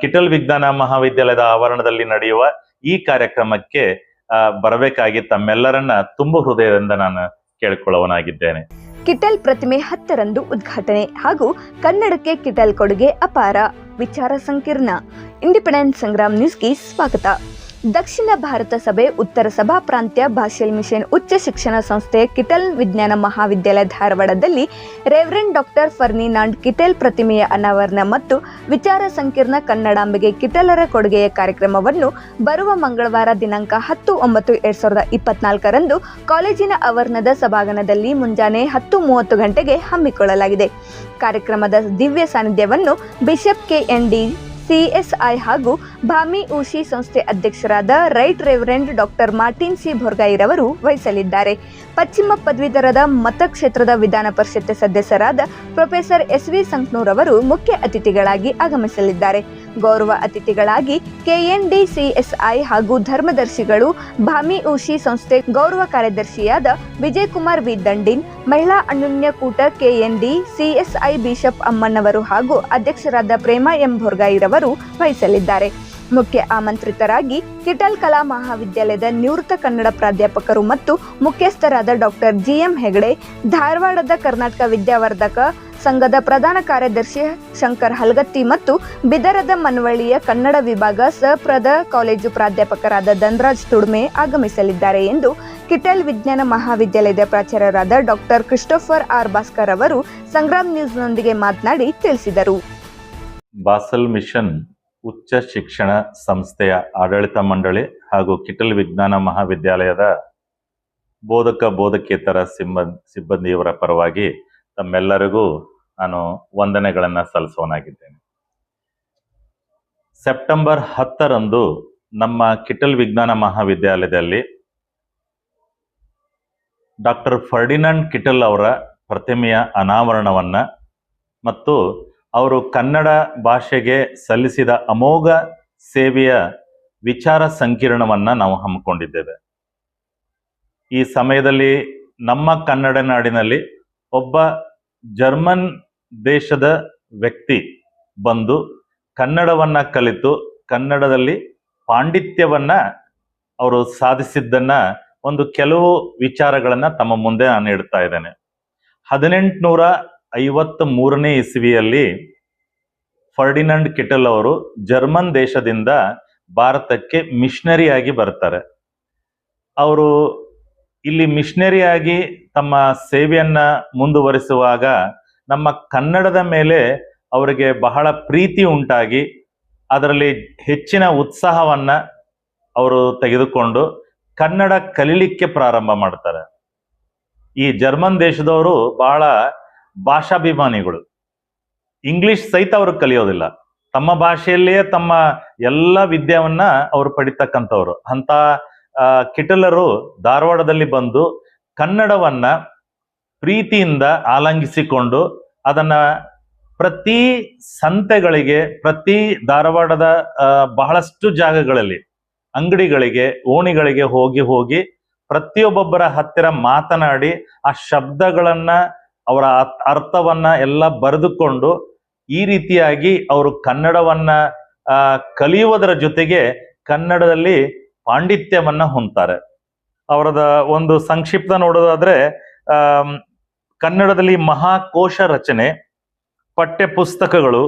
Kittel ವಿಜ್ಞಾನ ಮಹಾವಿದ್ಯಾಲಯದ ಆವರಣದಲ್ಲಿ ನಡೆಯುವ ಈ ಕಾರ್ಯಕ್ರಮಕ್ಕೆ ಬರಬೇಕಾಗಿ ತಮ್ಮೆಲ್ಲರನ್ನ ತುಂಬ ಹೃದಯದಿಂದ ನಾನು ಕೇಳಿಕೊಳ್ಳುವನಾಗಿದ್ದೇನೆ ಕಿಟಲ್ ಪ್ರತಿಮೆ ಹತ್ತರಂದು ಉದ್ಘಾಟನೆ ಹಾಗೂ ಕನ್ನಡಕ್ಕೆ ಕಿಟಲ್ ಕೊಡುಗೆ ಅಪಾರ. ವಿಚಾರ ಸಂಕಿರಣ. ಇಂಡಿಪೆಂಡೆಂಟ್ ಸಂಗ್ರಾಮ್ ನ್ಯೂಸ್ಗೆ ಸ್ವಾಗತ. ದಕ್ಷಿಣ ಭಾರತ ಸಭೆ ಉತ್ತರ ಸಭಾ ಪ್ರಾಂತ್ಯ ಭಾಷೆಲ್ ಮಿಷನ್ ಉಚ್ಚ ಶಿಕ್ಷಣ ಸಂಸ್ಥೆ ಕಿಟಲ್ ವಿಜ್ಞಾನ ಮಹಾವಿದ್ಯಾಲಯ ಧಾರವಾಡದಲ್ಲಿ ರೆವರೆಂಡ್ ಡಾಕ್ಟರ್ ಫರ್ನಿನಾಂಡ್ ಕಿಟೆಲ್ ಪ್ರತಿಮೆಯ ಅನಾವರಣ ಮತ್ತು ವಿಚಾರ ಸಂಕಿರಣ ಕನ್ನಡಾಂಬೆಗೆ ಕಿಟಲರ ಕೊಡುಗೆಯ ಕಾರ್ಯಕ್ರಮವನ್ನು ಬರುವ ಮಂಗಳವಾರ ದಿನಾಂಕ ಹತ್ತು ಒಂಬತ್ತು ಎರಡ್ ಸಾವಿರದ ಇಪ್ಪತ್ನಾಲ್ಕರಂದು ಕಾಲೇಜಿನ ಆವರಣದ ಸಭಾಂಗಣದಲ್ಲಿ ಮುಂಜಾನೆ ಹತ್ತು ಮೂವತ್ತು ಗಂಟೆಗೆ ಹಮ್ಮಿಕೊಳ್ಳಲಾಗಿದೆ. ಕಾರ್ಯಕ್ರಮದ ದಿವ್ಯ ಸಾನ್ನಿಧ್ಯವನ್ನು bishop K N D CSI ಹಾಗೂ ಭಾಮಿ ಉಷಿ ಸಂಸ್ಥೆ ಅಧ್ಯಕ್ಷರಾದ right reverend doctor Martin C ಭೊರ್ಗಾಯಿರವರು ವಹಿಸಲಿದ್ದಾರೆ. ಪಶ್ಚಿಮ ಪದವೀಧರದ ಮತಕ್ಷೇತ್ರದ ವಿಧಾನ ಪರಿಷತ್ ಸದಸ್ಯರಾದ ಪ್ರೊಫೆಸರ್ ಎಸ್ ವಿ ಸಂಕ್ನೂರ್ ಅವರು ಮುಖ್ಯ ಅತಿಥಿಗಳಾಗಿ ಆಗಮಿಸಲಿದ್ದಾರೆ. ಗೌರವ ಅತಿಥಿಗಳಾಗಿ ಕೆಎನ್ಡಿಸಿಎಸ್ಐ ಹಾಗೂ ಧರ್ಮದರ್ಶಿಗಳು ಭಾಮಿ ಉಷಿ ಸಂಸ್ಥೆ ಗೌರವ ಕಾರ್ಯದರ್ಶಿಯಾದ ವಿಜಯಕುಮಾರ್ ವಿ. ದಂಡಿನ್, ಮಹಿಳಾ ಅನ್ಯೋನ್ಯ ಕೂಟ ಕೆಎನ್ಡಿ ಸಿಎಸ್ಐ ಬಿಷಪ್ ಅಮ್ಮನವರು ಹಾಗೂ ಅಧ್ಯಕ್ಷರಾದ ಪ್ರೇಮಾ ಎಂ. ಭೋರ್ಗಾಯಿರವರು ವಹಿಸಲಿದ್ದಾರೆ. ಮುಖ್ಯ ಆಮಂತ್ರಿತರಾಗಿ ಕಿಟಲ್ ಕಲಾ ಮಹಾವಿದ್ಯಾಲಯದ ನಿವೃತ್ತ ಕನ್ನಡ ಪ್ರಾಧ್ಯಾಪಕರು ಮತ್ತು ಮುಖ್ಯಸ್ಥರಾದ ಡಾಕ್ಟರ್ ಜಿಎಂ ಹೆಗಡೆ, ಧಾರವಾಡದ ಕರ್ನಾಟಕ ವಿದ್ಯಾವರ್ಧಕ ಸಂಘದ ಪ್ರಧಾನ ಕಾರ್ಯದರ್ಶಿ ಶಂಕರ್ ಹಲ್ಗತ್ತಿ ಮತ್ತು ಬಿದರದ ಮನವಳ್ಳಿಯ ಕನ್ನಡ ವಿಭಾಗ ಸಪ್ರದ ಕಾಲೇಜು ಪ್ರಾಧ್ಯಾಪಕರಾದ ಧನರಾಜ್ ತುಡ್ಮೆ ಆಗಮಿಸಲಿದ್ದಾರೆ ಎಂದು ಕಿಟಲ್ ವಿಜ್ಞಾನ ಮಹಾವಿದ್ಯಾಲಯದ ಪ್ರಾಚಾರ್ಯರಾದ ಡಾಕ್ಟರ್ ಕ್ರಿಸ್ಟೋಫರ್ ಆರ್ ಭಾಸ್ಕರ್ ಅವರು ಸಂಗ್ರಾಮ್ ನ್ಯೂಸ್ನೊಂದಿಗೆ ಮಾತನಾಡಿ ತಿಳಿಸಿದರು. ಬಾಸಲ್ ಮಿಷನ್ ಉಚ್ಚ ಶಿಕ್ಷಣ ಸಂಸ್ಥೆಯ ಆಡಳಿತ ಮಂಡಳಿ ಹಾಗೂ ಕಿಟಲ್ ವಿಜ್ಞಾನ ಮಹಾವಿದ್ಯಾಲಯದ ಬೋಧಕ ಬೋಧಕೇತರ ಸಿಬ್ಬಂದಿ, ಸಿಬ್ಬಂದಿಯವರ ಪರವಾಗಿ ತಮ್ಮೆಲ್ಲರಿಗೂ ನಾನು ವಂದನೆಗಳನ್ನು ಸಲ್ಲಿಸೋನಾಗಿದ್ದೇನೆ ಸೆಪ್ಟೆಂಬರ್ ಹತ್ತರಂದು ನಮ್ಮ ಕಿಟಲ್ ವಿಜ್ಞಾನ ಮಹಾವಿದ್ಯಾಲಯದಲ್ಲಿ ಡಾಕ್ಟರ್ ಫರ್ಡಿನಾಂಡ್ ಕಿಟಲ್ ಅವರ ಪ್ರತಿಮೆಯ ಅನಾವರಣವನ್ನು ಮತ್ತು ಅವರು ಕನ್ನಡ ಭಾಷೆಗೆ ಸಲ್ಲಿಸಿದ ಅಮೋಘ ಸೇವೆಯ ವಿಚಾರ ಸಂಕಿರಣವನ್ನ ನಾವು ಹಮ್ಮಿಕೊಂಡಿದ್ದೇವೆ. ಈ ಸಮಯದಲ್ಲಿ ನಮ್ಮ ಕನ್ನಡ ನಾಡಿನಲ್ಲಿ ಒಬ್ಬ ಜರ್ಮನ್ ದೇಶದ ವ್ಯಕ್ತಿ ಬಂದು ಕನ್ನಡವನ್ನ ಕಲಿತು ಕನ್ನಡದಲ್ಲಿ ಪಾಂಡಿತ್ಯವನ್ನ ಅವರು ಸಾಧಿಸಿದ್ದನ್ನ ಒಂದು ಕೆಲವು ವಿಚಾರಗಳನ್ನ ತಮ್ಮ ಮುಂದೆ ನಾನು ಇಡ್ತಾ ಇದ್ದೇನೆ. ಹದಿನೆಂಟುನೂರ ಐವತ್ತ ಮೂರನೇ ಇಸವಿಯಲ್ಲಿ ಫರ್ಡಿನಂಡ್ ಕಿಟಲ್ ಅವರು ಜರ್ಮನ್ ದೇಶದಿಂದ ಭಾರತಕ್ಕೆ ಮಿಷನರಿಯಾಗಿ ಬರ್ತಾರೆ. ಅವರು ಇಲ್ಲಿ ಮಿಷನರಿಯಾಗಿ ತಮ್ಮ ಸೇವೆಯನ್ನ ಮುಂದುವರಿಸುವಾಗ ನಮ್ಮ ಕನ್ನಡದ ಮೇಲೆ ಅವರಿಗೆ ಬಹಳ ಪ್ರೀತಿ ಉಂಟಾಗಿ ಅದರಲ್ಲಿ ಹೆಚ್ಚಿನ ಉತ್ಸಾಹವನ್ನ ಅವರು ತೆಗೆದುಕೊಂಡು ಕನ್ನಡ ಕಲಿಲಿಕ್ಕೆ ಪ್ರಾರಂಭ ಮಾಡ್ತಾರೆ. ಈ ಜರ್ಮನ್ ದೇಶದವರು ಬಹಳ ಭಾಷಾಭಿಮಾನಿಗಳು. ಇಂಗ್ಲಿಷ್ ಸಹಿತ ಅವರು ಕಲಿಯೋದಿಲ್ಲ. ತಮ್ಮ ಭಾಷೆಯಲ್ಲಿಯೇ ತಮ್ಮ ಎಲ್ಲ ವಿದ್ಯಾವನ್ನ ಅವರು ಪಡಿತಕ್ಕಂಥವ್ರು. ಅಂತ ಕಿಟಲರು ಧಾರವಾಡದಲ್ಲಿ ಬಂದು ಕನ್ನಡವನ್ನ ಪ್ರೀತಿಯಿಂದ ಆಲಂಗಿಸಿಕೊಂಡು ಅದನ್ನ ಪ್ರತಿ ಸಂತೆಗಳಿಗೆ, ಪ್ರತಿ ಧಾರವಾಡದ ಬಹಳಷ್ಟು ಜಾಗಗಳಲ್ಲಿ, ಅಂಗಡಿಗಳಿಗೆ, ಓಣಿಗಳಿಗೆ ಹೋಗಿ ಹೋಗಿ ಪ್ರತಿಯೊಬ್ಬೊಬ್ಬರ ಹತ್ತಿರ ಮಾತನಾಡಿ ಆ ಶಬ್ದಗಳನ್ನ ಅವರ ಅರ್ಥ- ಅರ್ಥವನ್ನ ಎಲ್ಲ ಬರೆದುಕೊಂಡು ಈ ರೀತಿಯಾಗಿ ಅವರು ಕನ್ನಡವನ್ನ ಕಲಿಯುವುದರ ಜೊತೆಗೆ ಕನ್ನಡದಲ್ಲಿ ಪಾಂಡಿತ್ಯವನ್ನ ಹೊಂತಾರೆ ಅವರದ ಒಂದು ಸಂಕ್ಷಿಪ್ತ ನೋಡೋದಾದ್ರೆ ಕನ್ನಡದಲ್ಲಿ ಮಹಾಕೋಶ ರಚನೆ ಪಠ್ಯ ಪುಸ್ತಕಗಳು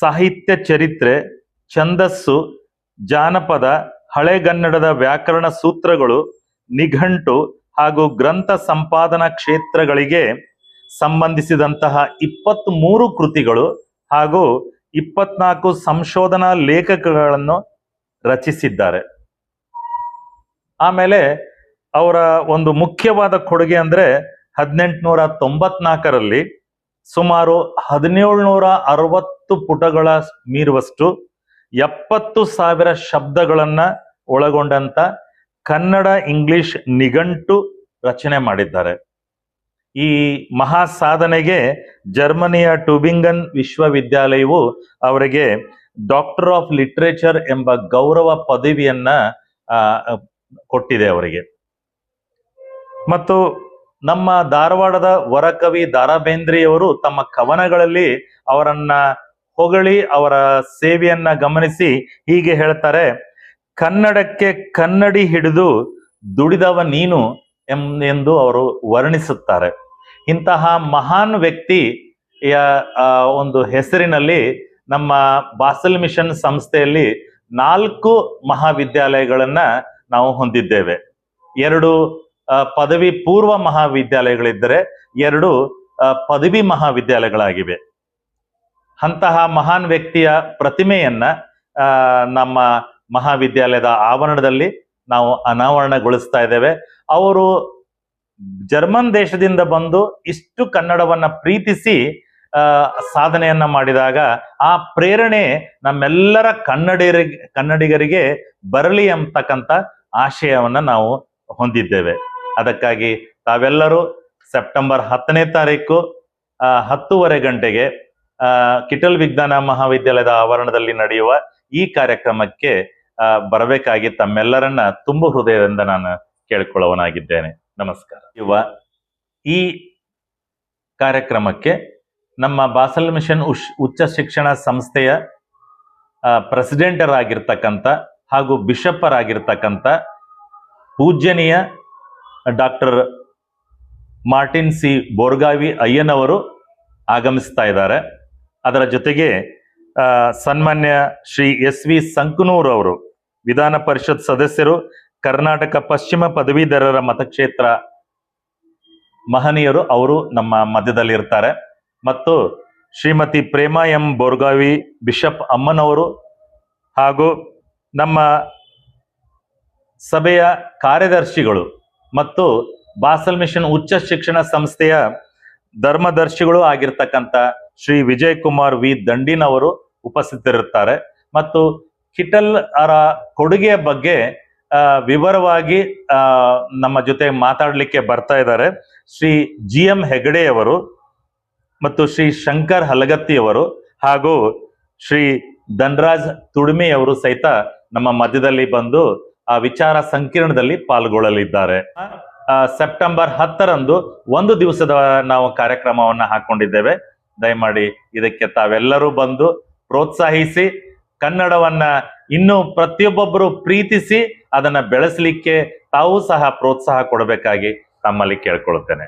ಸಾಹಿತ್ಯ ಚರಿತ್ರೆ, ಛಂದಸ್ಸು, ಜಾನಪದ ಹಳೆಗನ್ನಡದ ವ್ಯಾಕರಣ ಸೂತ್ರಗಳು, ನಿಘಂಟು ಹಾಗೂ ಗ್ರಂಥ ಸಂಪಾದನಾ ಕ್ಷೇತ್ರಗಳಿಗೆ ಸಂಬಂಧಿಸಿದಂತಹ ಇಪ್ಪತ್ತ್ ಮೂರು ಕೃತಿಗಳು ಹಾಗೂ ಇಪ್ಪತ್ನಾಲ್ಕು ಸಂಶೋಧನಾ ಲೇಖಕಗಳನ್ನು ರಚಿಸಿದ್ದಾರೆ. ಆಮೇಲೆ ಅವರ ಒಂದು ಮುಖ್ಯವಾದ ಕೊಡುಗೆ ಅಂದ್ರೆ ಹದಿನೆಂಟುನೂರ ತೊಂಬತ್ನಾಲ್ಕರಲ್ಲಿ ಸುಮಾರು ಹದಿನೇಳುನೂರ ಅರವತ್ತು ಪುಟಗಳ ಮೀರುವಷ್ಟು ಎಪ್ಪತ್ತು ಸಾವಿರ ಶಬ್ದಗಳನ್ನ ಒಳಗೊಂಡಂತ ಕನ್ನಡ ಇಂಗ್ಲಿಷ್ ನಿಘಂಟು ರಚನೆ ಮಾಡಿದ್ದಾರೆ. ಈ ಮಹಾ ಸಾಧನೆಗೆ ಜರ್ಮನಿಯ ಟುಬಿಂಗನ್ ವಿಶ್ವವಿದ್ಯಾಲಯವು ಅವರಿಗೆ ಡಾಕ್ಟರ್ ಆಫ್ ಲಿಟ್ರೇಚರ್ ಎಂಬ ಗೌರವ ಪದವಿಯನ್ನ ಕೊಟ್ಟಿದೆ ಅವರಿಗೆ. ಮತ್ತು ನಮ್ಮ ಧಾರವಾಡದ ವರಕವಿ ದಾರಾಬೇಂದ್ರಿಯವರು ತಮ್ಮ ಕವನಗಳಲ್ಲಿ ಅವರನ್ನ ಹೊಗಳಿ ಅವರ ಸೇವೆಯನ್ನ ಗಮನಿಸಿ ಹೀಗೆ ಹೇಳ್ತಾರೆ, ಕನ್ನಡಕ್ಕೆ ಕನ್ನಡಿ ಹಿಡಿದು ದುಡಿದವ ನೀನು ಎಂದು ಅವರು ವರ್ಣಿಸುತ್ತಾರೆ. ಇಂತಹ ಮಹಾನ್ ವ್ಯಕ್ತಿಯ ಒಂದು ಹೆಸರಿನಲ್ಲಿ ನಮ್ಮ ಬಾಸಲ್ ಮಿಷನ್ ಸಂಸ್ಥೆಯಲ್ಲಿ ನಾಲ್ಕು ಮಹಾವಿದ್ಯಾಲಯಗಳನ್ನ ನಾವು ಹೊಂದಿದ್ದೇವೆ. ಎರಡು ಪದವಿ ಪೂರ್ವ ಮಹಾವಿದ್ಯಾಲಯಗಳಿದ್ದರೆ ಎರಡು ಪದವಿ ಮಹಾವಿದ್ಯಾಲಯಗಳಾಗಿವೆ. ಅಂತಹ ಮಹಾನ್ ವ್ಯಕ್ತಿಯ ಪ್ರತಿಮೆಯನ್ನ ನಮ್ಮ ಮಹಾವಿದ್ಯಾಲಯದ ಆವರಣದಲ್ಲಿ ನಾವು ಅನಾವರಣಗೊಳಿಸ್ತಾ ಇದ್ದೇವೆ. ಅವರು ಜರ್ಮನ್ ದೇಶದಿಂದ ಬಂದು ಇಷ್ಟು ಕನ್ನಡವನ್ನ ಪ್ರೀತಿಸಿ ಸಾಧನೆಯನ್ನ ಮಾಡಿದಾಗ ಆ ಪ್ರೇರಣೆ ನಮ್ಮೆಲ್ಲರ ಕನ್ನಡಿಗರಿಗೆ ಕನ್ನಡಿಗರಿಗೆ ಬರಲಿ ಅಂತಕ್ಕಂಥ ಆಶಯವನ್ನ ನಾವು ಹೊಂದಿದ್ದೇವೆ. ಅದಕ್ಕಾಗಿ ತಾವೆಲ್ಲರೂ ಸೆಪ್ಟೆಂಬರ್ ಹತ್ತನೇ ತಾರೀಕು ಹತ್ತೂವರೆ ಗಂಟೆಗೆ ಕಿಟಲ್ ವಿಜ್ಞಾನ ಮಹಾವಿದ್ಯಾಲಯದ ಆವರಣದಲ್ಲಿ ನಡೆಯುವ ಈ ಕಾರ್ಯಕ್ರಮಕ್ಕೆ ಬರಬೇಕಾಗಿ ತಮ್ಮೆಲ್ಲರನ್ನ ತುಂಬ ಹೃದಯದಿಂದ ನಾನು ಕೇಳಿಕೊಳ್ಳುವನಾಗಿದ್ದೇನೆ ನಮಸ್ಕಾರ. ಯುವ ಈ ಕಾರ್ಯಕ್ರಮಕ್ಕೆ ನಮ್ಮ ಬಾಸಲ್ ಮಿಷನ್ ಉಚ್ಚ ಶಿಕ್ಷಣ ಸಂಸ್ಥೆಯ ಪ್ರೆಸಿಡೆಂಟರಾಗಿರ್ತಕ್ಕಂಥ ಹಾಗೂ ಬಿಷಪ್ಪರಾಗಿರ್ತಕ್ಕಂಥ ಪೂಜ್ಯನೀಯ ಡಾಕ್ಟರ್ ಮಾರ್ಟಿನ್ ಸಿ ಬೋರ್ಗಾವಿ ಅಯ್ಯನವರು ಆಗಮಿಸ್ತಾ ಇದ್ದಾರೆ. ಅದರ ಜೊತೆಗೆ ಸನ್ಮಾನ್ಯ ಶ್ರೀ ಎಸ್ ವಿ ಸಂಕನೂರ್ ಅವರು ವಿಧಾನ ಪರಿಷತ್ ಸದಸ್ಯರು, ಕರ್ನಾಟಕ ಪಶ್ಚಿಮ ಪದವೀಧರರ ಮತಕ್ಷೇತ್ರ ಮಹನೀಯರು, ಅವರು ನಮ್ಮ ಮಧ್ಯದಲ್ಲಿ ಇರ್ತಾರೆ ಮತ್ತು ಶ್ರೀಮತಿ ಪ್ರೇಮಾ ಎಂ ಬೋರ್ಗಾವಿ ಬಿಷಪ್ ಅಮ್ಮನವರು ಹಾಗೂ ನಮ್ಮ ಸಭೆಯ ಕಾರ್ಯದರ್ಶಿಗಳು ಮತ್ತು ಬಾಸಲ್ ಮಿಷನ್ ಉಚ್ಚ ಶಿಕ್ಷಣ ಸಂಸ್ಥೆಯ ಧರ್ಮದರ್ಶಿಗಳು ಆಗಿರ್ತಕ್ಕಂಥ ಶ್ರೀ ವಿಜಯ್ ಕುಮಾರ್ ವಿ ದಂಡಿನವರು ಉಪಸ್ಥಿತರಿರ್ತಾರೆ. ಮತ್ತು ಕಿಟಲ್ ಅವರ ಕೊಡುಗೆಯ ಬಗ್ಗೆ ವಿವರವಾಗಿ ನಮ್ಮ ಜೊತೆ ಮಾತಾಡಲಿಕ್ಕೆ ಬರ್ತಾ ಇದ್ದಾರೆ. ಶ್ರೀ ಜಿ ಎಂ ಹೆಗಡೆಯವರು ಮತ್ತು ಶ್ರೀ ಶಂಕರ್ ಹಲಗತ್ತಿಯವರು ಹಾಗೂ ಶ್ರೀ ಧನ್ರಾಜ್ ತುಡಿಮೆಯವರು ಸಹಿತ ನಮ್ಮ ಮಧ್ಯದಲ್ಲಿ ಬಂದು ಆ ವಿಚಾರ ಸಂಕಿರಣದಲ್ಲಿ ಪಾಲ್ಗೊಳ್ಳಲಿದ್ದಾರೆ. ಸೆಪ್ಟೆಂಬರ್ ಹತ್ತರಂದು ಒಂದು ದಿವಸದ ನಾವು ಕಾರ್ಯಕ್ರಮವನ್ನು ಹಾಕೊಂಡಿದ್ದೇವೆ. ದಯಮಾಡಿ ಇದಕ್ಕೆ ತಾವೆಲ್ಲರೂ ಬಂದು ಪ್ರೋತ್ಸಾಹಿಸಿ. ಕನ್ನಡವನ್ನ ಇನ್ನು ಪ್ರತಿಯೊಬ್ಬೊಬ್ಬರು ಪ್ರೀತಿಸಿ ಅದನ್ನ ಬೆಳೆಸಲಿಕ್ಕೆ ತಾವು ಸಹ ಪ್ರೋತ್ಸಾಹ ಕೊಡಬೇಕಾಗಿ ತಮ್ಮಲ್ಲಿ ಕೇಳ್ಕೊಳ್ತೇನೆ